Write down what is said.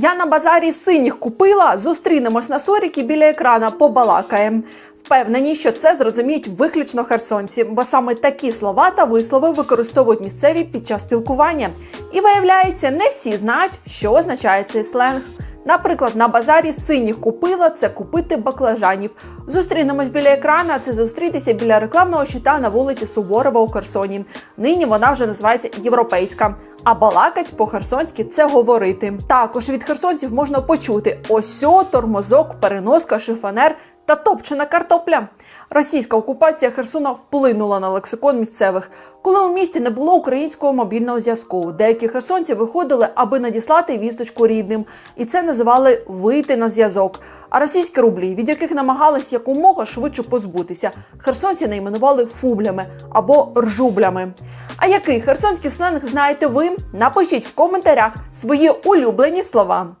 Я на базарі синіх купила. Зустрінемось на соріки біля екрана, побалакаєм. Впевнені, що це зрозуміють виключно херсонці, бо саме такі слова та вислови використовують місцеві під час спілкування. І виявляється, не всі знають, що означає цей сленг. Наприклад, на базарі синіх купила це купити баклажанів. Зустрінемось біля екрана. Це зустрітися біля рекламного щита на вулиці Суворова у Херсоні. Нині вона вже називається європейська. А балакать по-херсонськи це говорити. Також від херсонців можна почути осьо, тормозок, переноска, шифонер та топчена картопля. Російська окупація Херсона вплинула на лексикон місцевих. Коли у місті не було українського мобільного зв'язку, деякі херсонці виходили, аби надіслати вісточку рідним, і це називали вийти на зв'язок. А російські рублі, від яких намагались якомога швидше позбутися, херсонці найменували фублями або ржублями. А який херсонський сленг знаєте ви? Напишіть в коментарях свої улюблені слова.